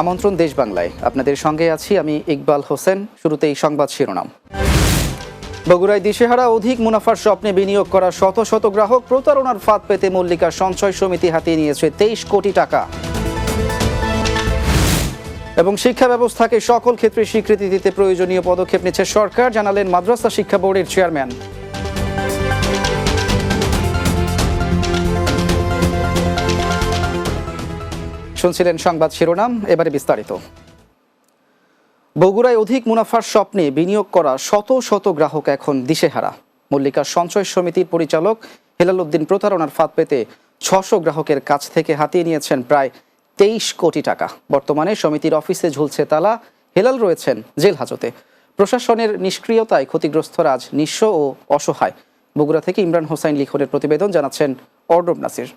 আমন্ত্রণ দেশ বাংলায়। আপনাদের সঙ্গে আছি আমি ইকবাল হোসেন। শুরুতেই সংবাদ শিরোনাম। বগুড়ায় দিশেহারা অধিক মুনাফার স্বপ্নে বিনিয়োগ করা শত শত গ্রাহক প্রতারণার ফাঁদ পেতে মল্লিকা সঞ্চয় সমিতি হাতিয়ে নিয়েছে তেইশ কোটি টাকা। এবং শিক্ষা ব্যবস্থাকে সকল ক্ষেত্রে স্বীকৃতি দিতে প্রয়োজনীয় পদক্ষেপ নিচ্ছে সরকার, জানালেন মাদ্রাসা শিক্ষা বোর্ডের চেয়ারম্যান। শুনছিলেন সংবাদ শিরোনাম, এবারে বিস্তারিত। বগুড়ায় অধিক মুনাফার স্বপ্নে বিনিয়োগ করা শত শত গ্রাহক এখন দিশেহারা। মল্লিকা সঞ্চয় সমিতির পরিচালক হেলাল উদ্দিন প্রতারণার ফাঁদ পেতে ছশো গ্রাহকের কাছ থেকে হাতিয়ে নিয়েছেন প্রায় তেইশ কোটি টাকা। বর্তমানে সমিতির অফিসে ঝুলছে তালা, হেলাল রয়েছেন জেল হাজতে। প্রশাসনের নিষ্ক্রিয়তায় ক্ষতিগ্রস্ত রাজ নিঃস্ব ও অসহায়। বগুড়া থেকে ইমরান হোসাইন লিখনের প্রতিবেদন জানাচ্ছেন অর্ডব নাসির।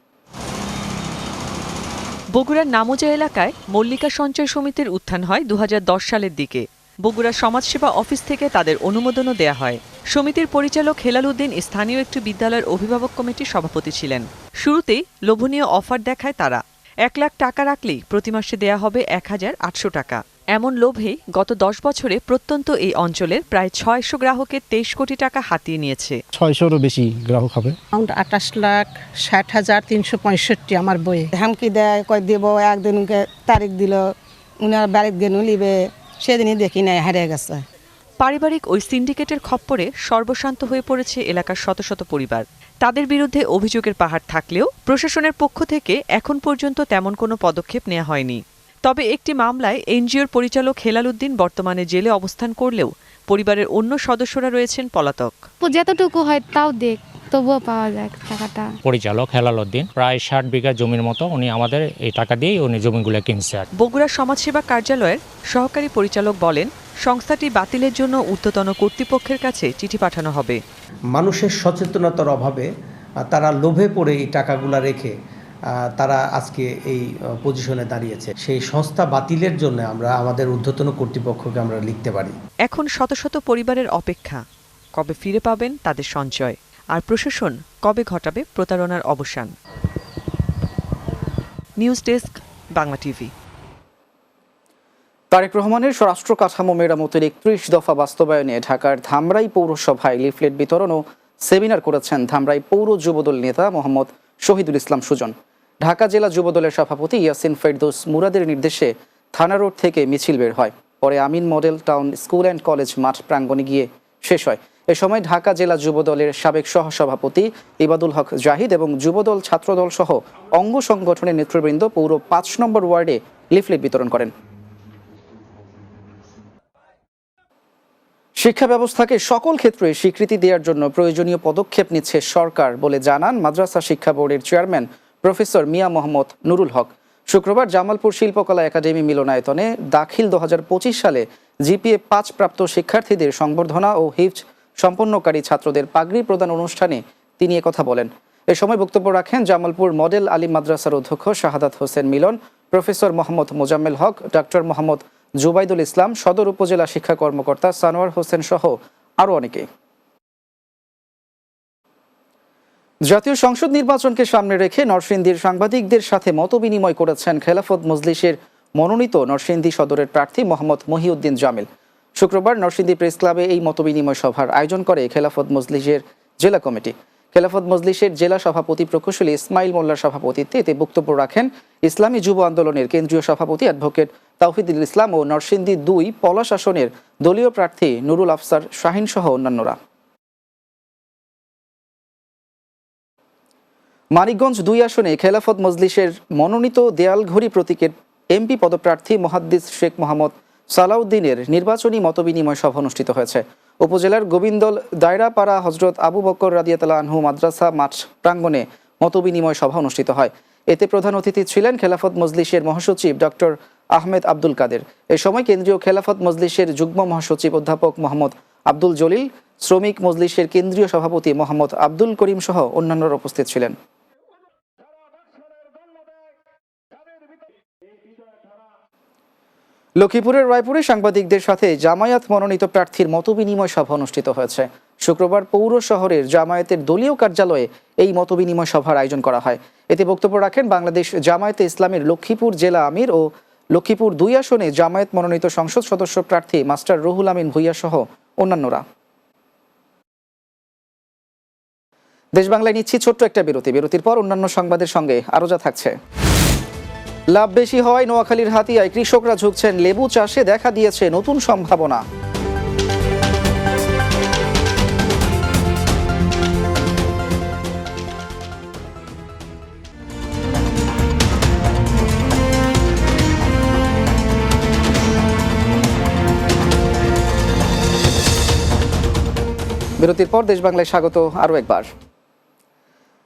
বগুড়ার নামোজা এলাকায় মল্লিকা সঞ্চয় সমিতির উত্থান হয় দু হাজার দশ সালের দিকে। বগুড়া সমাজসেবা অফিস থেকে তাদের অনুমোদনও দেয়া হয়। সমিতির পরিচালক হেলাল উদ্দিন স্থানীয় একটি বিদ্যালয়ের অভিভাবক কমিটির সভাপতি ছিলেন। শুরুতেই লোভনীয় অফার দেখায় তারা। এক লাখ টাকা রাখলেই প্রতি মাসে দেয়া হবে এক হাজার আটশো টাকা। এমন লোভেই গত দশ বছরে প্রত্যন্ত এই অঞ্চলের প্রায় ছয়শো গ্রাহকের তেইশ কোটি টাকা হাতিয়ে নিয়েছে। ছয়শোরও বেশি গ্রাহক হবে। আঠাশ লাখ ষাট হাজার তিনশো পঁয়ষট্টি আমার বই। ধামকি দেয় কয় দেব একদিনকে তারিখ দিল উনার বাড়িতে গেনু লিবে সেদিনই দেখি নাই হারিয়ে গেছে। পারিবারিক ওই সিন্ডিকেটের খপ্পরে সর্বশান্ত হয়ে পড়েছে এলাকার শত শত পরিবার। তাদের বিরুদ্ধে অভিযোগের পাহাড় থাকলেও প্রশাসনের পক্ষ থেকে এখন পর্যন্ত তেমন কোনো পদক্ষেপ নেওয়া হয়নি। তবে একটি মামলায় এনজিওর পরিচালক হেলাল উদ্দিন বর্তমানে জেলে অবস্থান করলেও পরিবারের অন্য সদস্যরা রয়েছেন পলাতক। যতটুকু হয় তাও দেখ তবুও পাওয়া যায় টাকাটা। পরিচালক হেলাল উদ্দিন প্রায় ষাট বিঘা জমির মতো উনি আমাদের এই টাকা দিয়েই উনি জমিগুলো কিনছে বগুড়া সমাজসেবা কার্যালয়ের সহকারী পরিচালক বলেন সংস্থাটি বাতিলের জন্য ঊর্ধ্বতন কর্তৃপক্ষের কাছে চিঠি পাঠানো হবে। মানুষের সচেতনতার অভাবে তারা লোভে পড়ে এই টাকাগুলা রেখে তারা আজকে এই পজিশনে দাঁড়িয়েছে। সেই সংস্থা বাতিলের জন্য আমরা আমাদের ঊর্ধ্বতন কর্তৃপক্ষকে আমরা লিখতে পারি। এখন শত শত পরিবারের অপেক্ষা কবে ফিরে পাবেন তাদের সঞ্চয় আর প্রশাসন কবে ঘটাবে প্রতারণার অবসান। News desk Bangla TV. Tareque রহমানের স্বরাষ্ট্র কাঠামো মেরামতের একত্রিশ দফা বাস্তবায়নে ঢাকার ধামরাই পৌরসভায় লিফলেট বিতরণ ও সেমিনার করেছেন ধামরাই পৌর যুবদল নেতা মোহাম্মদ শহীদুল ইসলাম সুজন। ঢাকা জেলা যুবদলের সভাপতি ইয়াসিন ফেরদৌস মুরাদের নির্দেশে থানা রোড থেকে মিছিল বের হয়। পরে Amin model town school and college মাঠ প্রাঙ্গণে গিয়ে শেষ হয়। এ সময় ঢাকা জেলা যুবদলের সাবেক সহসভাপতি ইবাদুল হক জাহিদ এবং যুবদল ছাত্রদল সহ অঙ্গ সংগঠনের নেতৃবৃন্দ পৌর পাঁচ নম্বর ওয়ার্ডে লিফলেট বিতরণ করেন। শিক্ষা ব্যবস্থাকে সকল ক্ষেত্রে স্বীকৃতি দেওয়ার জন্য প্রয়োজনীয় পদক্ষেপ নিচ্ছে সরকার বলে জানান মাদ্রাসা শিক্ষা বোর্ডের চেয়ারম্যান প্রফেসর মিয়া মোহাম্মদ নুরুল হক। শুক্রবার জামালপুর শিল্পকলা একাডেমি মিলনায়তনে দাখিল দু হাজার পঁচিশ সালে জিপিএ পাঁচ প্রাপ্ত শিক্ষার্থীদের সংবর্ধনা ও হিফজ সম্পন্নকারী ছাত্রদের পাগড়ি প্রদান অনুষ্ঠানে তিনি কথা বলেন। এ সময় বক্তব্য রাখেন জামালপুর মডেল আলী মাদ্রাসার অধ্যক্ষ শাহাদাত হোসেন মিলন, প্রফেসর মোহাম্মদ মোজাম্মেল হক ডক্টর মোহাম্মদ জুবাইদুল ইসলাম, সদর উপজেলা শিক্ষা কর্মকর্তা সানোয়ার হোসেন সহ আরও অনেকে। জাতীয় সংসদ নির্বাচনকে সামনে রেখে নরসিংদীর সাংবাদিকদের সাথে মতবিনিময় করেছেন খেলাফত মজলিসের মনোনীত নরসিংদী সদরের প্রার্থী মোহাম্মদ মহিউদ্দিন জামিল। শুক্রবার নরসিংদী প্রেস ক্লাবে এই মতবিনিময় সভার আয়োজন করে খেলাফত মজলিসের জেলা কমিটি। খেলাফত মজলিসের জেলা সভাপতি প্রকৌশলী ইসমাইল মোল্লার সভাপতিত্বে এতে বক্তব্য রাখেন ইসলামী যুব আন্দোলনের কেন্দ্রীয় সভাপতি অ্যাডভোকেট তাওহিদুল ইসলাম ও নরসিংদী দুই পলাশ আসনের দলীয় প্রার্থী নুরুল আফসার শাহিন সহ অন্যান্যরা। মানিকগঞ্জ দুই আসনে খেলাফত মজলিসের মনোনীত দেয়ালঘড়ি প্রতীকের এমপি পদপ্রার্থী মহাদ্দিস শেখ মোহাম্মদ সালাউদ্দিনের নির্বাচনী মতবিনিময় সভা অনুষ্ঠিত হয়েছে। উপজেলার গোবিন্দল দায়রাপাড়া হজরত আবু বকর রাদিয়াতালা আনহু মাদ্রাসা মাঠ প্রাঙ্গণে মতবিনিময় সভা অনুষ্ঠিত হয়। এতে প্রধান অতিথি ছিলেন খেলাফত মজলিসের মহাসচিব ডক্টর আহমেদ আব্দুল কাদের। এ সময় কেন্দ্রীয় খেলাফত মজলিসের যুগ্ম মহাসচিব অধ্যাপক মোহাম্মদ আব্দুল জলিল, শ্রমিক মজলিসের কেন্দ্রীয় সভাপতি মোহাম্মদ আব্দুল করিম সহ অন্যান্যরা উপস্থিত ছিলেন। লক্ষ্মীপুরের রায়পুরে সাংবাদিকদের সাথে জামায়াত মনোনীত প্রার্থীর মতবিনিময় সভা অনুষ্ঠিত হয়েছে। শুক্রবার পৌর শহরের জামায়াতের দলীয় কার্যালয়ে এই মতবিনিময় সভার আয়োজন করা হয়। এতে বক্তব্য রাখেন বাংলাদেশ জামায়াতে ইসলামের লক্ষ্মীপুর জেলা আমির ও লক্ষ্মীপুর দুই আসনে জামায়াত মনোনীত সংসদ সদস্য প্রার্থী মাস্টার রুহুল আমিন ভুইয়া সহ অন্যান্যরা। দেশ বাংলায় নিচ্ছি ছোট্ট একটা বিরতি। বিরতির পর অন্যান্য সংবাদের সঙ্গে আরও যা থাকছে। লাভ বেশি হওয়ায় নোয়াখালীর হাতিয়ায়। কৃষকরা ঝুঁকছেন, লেবু চাষে দেখা দিয়েছে নতুন সম্ভাবনা। বিরতির পর দেশ বাংলায় স্বাগত আরও একবার।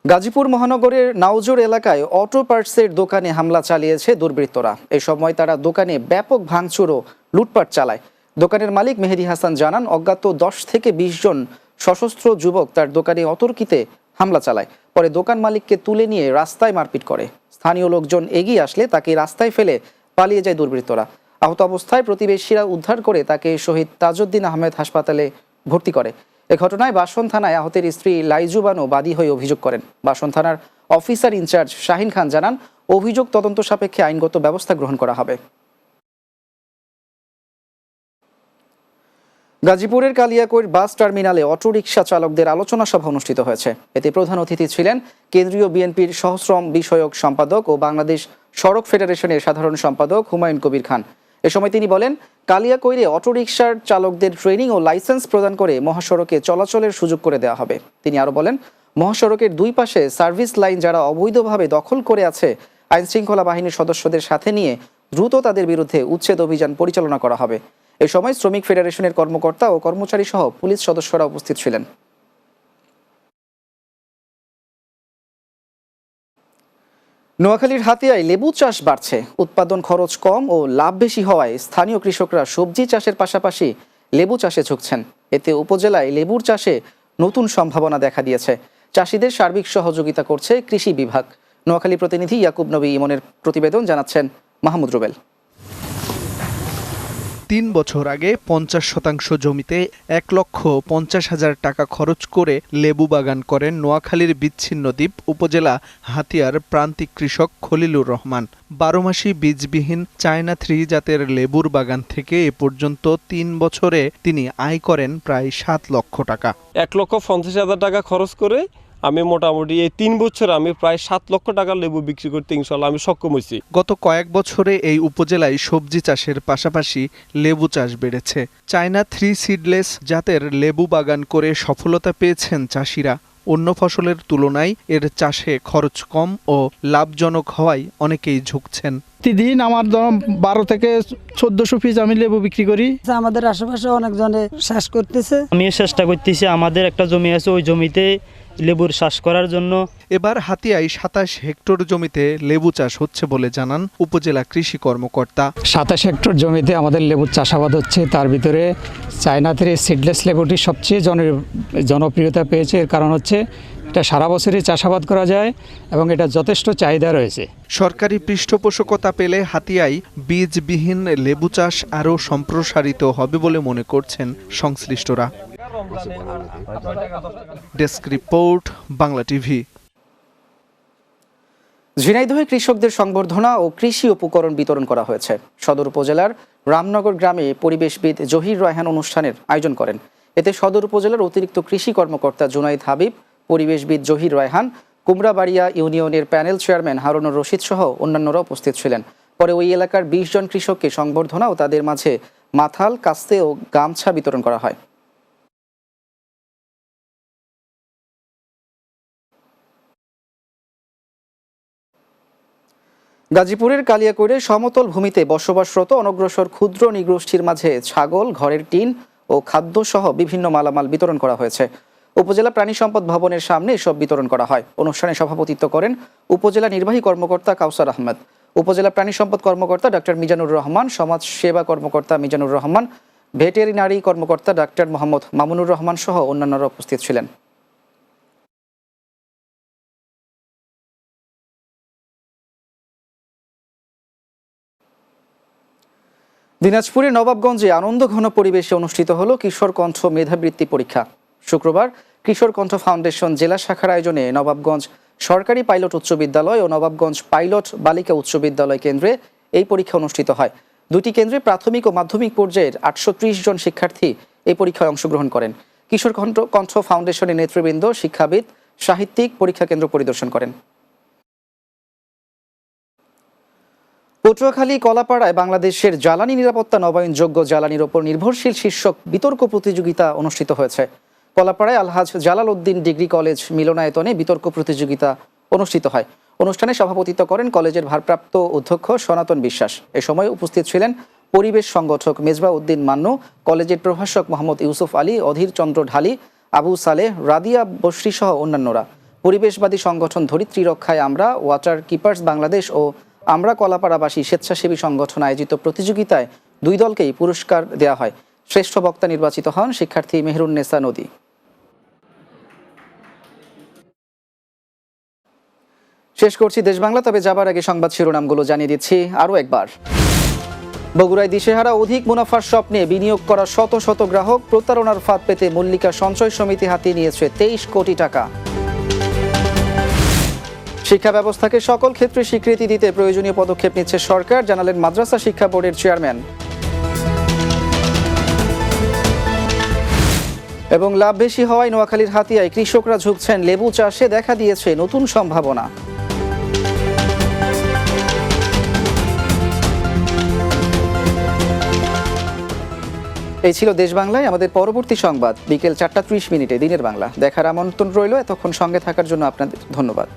গাজীপুর মহানগরের নাউজোর এলাকায় অটো পার্টসের দোকানে হামলা চালিয়েছে দুর্বৃত্তরা। এই সময় তারা দোকানে ব্যাপক ভাঙচুর ও লুটপাট চালায়। দোকানের মালিক মেহেদি হাসান জানান, অজ্ঞাত দশ থেকে বিশ জন সশস্ত্র যুবক তার দোকানে অতর্কিতে হামলা চালায়। পরে দোকান মালিককে তুলে নিয়ে রাস্তায় মারপিট করে। স্থানীয় লোকজন এগিয়ে আসলে তাকে রাস্তায় ফেলে পালিয়ে যায় দুর্বৃত্তরা। আহত অবস্থায় প্রতিবেশীরা উদ্ধার করে তাকে শহীদ তাজউদ্দিন আহমেদ হাসপাতালে ভর্তি করে। এ ঘটনায় বাসন থানায় আহতের স্ত্রী লাইজু বানু বাদী হয়ে অভিযোগ করেন। বাসন থানার অফিসার ইনচার্জ শাহিন খান জানান, অভিযোগ তদন্ত সাপেক্ষে আইনগত ব্যবস্থা গ্রহণ করা হবে। গাজীপুরের কালিয়াকৈর বাস টার্মিনালে অটোরিকশা চালকদের আলোচনা সভা অনুষ্ঠিত হয়েছে। এতে প্রধান অতিথি ছিলেন কেন্দ্রীয় বিএনপির সহশ্রম বিষয়ক সম্পাদক ও বাংলাদেশ সড়ক ফেডারেশনের সাধারণ সম্পাদক হুমায়ুন কবির খান। এ সময় তিনি বলেন, কালিয়াকৈরে অটোরিকশার চালকদের ট্রেনিং ও লাইসেন্স প্রদান করে মহাসড়কে চলাচলের সুযোগ করে দেওয়া হবে। তিনি আরও বলেন, মহাসড়কের দুই পাশে সার্ভিস লাইন যারা অবৈধভাবে দখল করে আছে আইন শৃঙ্খলা বাহিনীর সদস্যদের সাথে নিয়ে দ্রুত তাদের বিরুদ্ধে উচ্ছেদ অভিযান পরিচালনা করা হবে। এ সময় শ্রমিক ফেডারেশনের কর্মকর্তা ও কর্মচারী সহ পুলিশ সদস্যরা উপস্থিত ছিলেন। নোয়াখালীর হাতিয়ায় লেবু চাষ বাড়ছে। উৎপাদন খরচ কম ও লাভ বেশি হওয়ায় স্থানীয় কৃষকরা সবজি চাষের পাশাপাশি লেবু চাষে ঝুঁকছেন। এতে উপজেলায় লেবুর চাষে নতুন সম্ভাবনা দেখা দিয়েছে। চাষিদের সার্বিক সহযোগিতা করছে কৃষি বিভাগ। নোয়াখালী প্রতিনিধি ইয়াকুব নবী ইমনের প্রতিবেদন জানাচ্ছেন মাহমুদ রুবেল। তিন বছর আগে পঞ্চাশ শতাংশ জমিতে এক লক্ষ পঞ্চাশ হাজার টাকা খরচ করে লেবু বাগান করেন নোয়াখালীর বিচ্ছিন্ন দ্বীপ উপজেলা হাতিয়ার প্রান্তিক কৃষক খলিলুর রহমান। বারোমাসি বীজবিহীন চায়না থ্রি জাতের লেবুর বাগান থেকে এ পর্যন্ত তিন বছরে তিনি আয় করেন প্রায় সাত লক্ষ টাকা। এক লক্ষ পঞ্চাশ হাজার টাকা খরচ করে আমি মোটামুটি এই তিন বছর আমি প্রায় সাত লক্ষ টাকার লেবু বিক্রি করতে ইনশাল্লাহ আমি সক্ষম হয়েছি। গত কয়েক বছরে এই উপজেলায় সবজি চাষের পাশাপাশি লেবু চাষ বেড়েছে। চায়না থ্রি সিডলেস জাতের লেবু বাগান করে সফলতা পেয়েছেন চাষিরা। অন্য ফসলের তুলনায় এর চাষে খরচ কম ও লাভজনক হওয়ায় অনেকেই ঝুঁকছেন। প্রতিদিন আমার বারো থেকে চোদ্দশো পিস আমি লেবু বিক্রি করি। আমাদের আশেপাশে অনেকজনে চাষ করতেছে। আমি চেষ্টা করতেছি আমাদের একটা জমি আছে ওই জমিতে লেবুর চাষ করার জন্য। এবার হাতিয়ায় সাতাশ হেক্টর জমিতে লেবু চাষ হচ্ছে বলে জানান উপজেলা কৃষি কর্মকর্তা। সাতাশ হেক্টর জমিতে আমাদের লেবুর চাষাবাদ হচ্ছে তার ভিতরে চায়না থেকে সিডলেস লেবুটি সবচেয়ে জন জনপ্রিয়তা পেয়েছে। এর কারণ হচ্ছে এটা সারা বছরই চাষাবাদ করা যায় এবং এটা যথেষ্ট চাহিদা রয়েছে। সরকারি পৃষ্ঠপোষকতা পেলে হাতিয়ায় বীজবিহীন লেবু চাষ আরও সম্প্রসারিত হবে বলে মনে করছেন সংশ্লিষ্টরা। ডেস্ক রিপোর্ট বাংলা টিভি ঝিনাইদহে কৃষকদের সংবর্ধনা ও কৃষি উপকরণ বিতরণ করা হয়েছে। সদর উপজেলার রামনগর গ্রামে পরিবেশবিদ জহির রায়হান অনুষ্ঠানের আয়োজন করেন। এতে সদর উপজেলার অতিরিক্ত কৃষি কর্মকর্তা জুনাইদ হাবিব পরিবেশবিদ জহির রায়হান কুমড়াবাড়িয়া ইউনিয়নের প্যানেল চেয়ারম্যান হারুনুর রশিদ সহ অন্যান্যরা উপস্থিত ছিলেন। পরে ওই এলাকার বিশ জন কৃষককে সংবর্ধনা ও তাদের মাঝে মাথাল কাস্তে ও গামছা বিতরণ করা হয়। গাজীপুরের কালিয়াকৈরে সমতল ভূমিতে বসবাসরত অনগ্রসর ক্ষুদ্র নিগোষ্ঠীর মাঝে ছাগল, ঘরের টিন ও খাদ্য সহ বিভিন্ন মালামাল বিতরণ করা হয়েছে। উপজেলা প্রাণী সম্পদ ভবনের সামনে এসব বিতরণ করা হয়। অনুষ্ঠানে সভাপতিত্ব করেন উপজেলা নির্বাহী কর্মকর্তা কাউসার আহমেদ, উপজেলা প্রাণী সম্পদ কর্মকর্তা ডাক্তার মিজানুর রহমান, সমাজ সেবা কর্মকর্তা মিজানুর রহমান, ভেটেরিনারি কর্মকর্তা ডাক্তার মোহাম্মদ মামুনুর রহমান সহ অন্যান্যরা উপস্থিত ছিলেন। দিনাজপুরের নবাবগঞ্জে আনন্দ ঘন পরিবেশে অনুষ্ঠিত হল কিশোর কণ্ঠ মেধাবৃত্তি পরীক্ষা। শুক্রবার কিশোর কণ্ঠ ফাউন্ডেশন জেলা শাখার আয়োজনে নবাবগঞ্জ সরকারি পাইলট উচ্চ বিদ্যালয় ও নবাবগঞ্জ পাইলট বালিকা উচ্চ বিদ্যালয় কেন্দ্রে এই পরীক্ষা অনুষ্ঠিত হয়। দুটি কেন্দ্রে প্রাথমিক ও মাধ্যমিক পর্যায়ের আটশো ত্রিশ জন শিক্ষার্থী এই পরীক্ষায় অংশগ্রহণ করেন। কিশোর কণ্ঠ কণ্ঠ ফাউন্ডেশনের নেতৃবৃন্দ, শিক্ষাবিদ, সাহিত্যিক, পরীক্ষা কেন্দ্র পরিদর্শন করেন। পটুয়াখালী, কলাপাড়ায় বাংলাদেশের জ্বালানি নিরাপত্তা নবায়নযোগ্য জ্বালানির ওপর নির্ভরশীল শীর্ষক বিতর্ক প্রতিযোগিতা অনুষ্ঠিত হয়েছে। কলাপাড়ায় আলহাজ জালাল উদ্দিন ডিগ্রি কলেজ মিলনায়তনে বিতর্ক প্রতিযোগিতা অনুষ্ঠিত হয়। অনুষ্ঠানে সভাপতিত্ব করেন কলেজের ভারপ্রাপ্ত অধ্যক্ষ সনাতন বিশ্বাস। এ সময় উপস্থিত ছিলেন পরিবেশ সংগঠক মেজবা উদ্দিন মান্নু, কলেজের প্রভাষক মোহাম্মদ ইউসুফ আলী, অধীর চন্দ্র ঢালি, আবু সালেহ, রাদিয়া বসরি সহ অন্যান্যরা। পরিবেশবাদী সংগঠন ধরিত্রী রক্ষায় আমরা, ওয়াটার কিপার্স বাংলাদেশ ও আমরা কলাপাড়াবাসী স্বেচ্ছাসেবী সংগঠন আয়োজিত প্রতিযোগিতায় দুই দলকেই পুরস্কার দেওয়া হয়। শ্রেষ্ঠ বক্তা নির্বাচিত হন শিক্ষার্থী মেহরুন্নেসা নদী। শেষ করছি দেশ বাংলা, তবে যাবার আগে সংবাদ শিরোনামগুলো জানিয়ে দিচ্ছি আরও একবার। বগুড়ায় দিশেহারা অধিক মুনাফার স্বপ্নে বিনিয়োগ করা শত শত গ্রাহক, প্রতারণার ফাঁদ পেতে মল্লিকা সঞ্চয় সমিতি হাতিয়ে নিয়েছে তেইশ কোটি টাকা। শিক্ষা ব্যবস্থাকে সকল ক্ষেত্রে স্বীকৃতি দিতে প্রয়োজনীয় পদক্ষেপ নিচ্ছে সরকার, জানালেন মাদ্রাসা শিক্ষা বোর্ডের চেয়ারম্যান। এবং লাভ বেশি হওয়ায় নোয়াখালীর হাতিয়ায় কৃষকরা ঝুঁকছেন, লেবু চাষে দেখা দিয়েছে নতুন সম্ভাবনা। এই ছিল দেশ বাংলায়, আমাদের পরবর্তী সংবাদ। বিকেল চারটা ত্রিশ মিনিটে দিনের বাংলা। দেখার আমন্ত্রণ রইল, এতক্ষণ সঙ্গে থাকার জন্য আপনাদের ধন্যবাদ।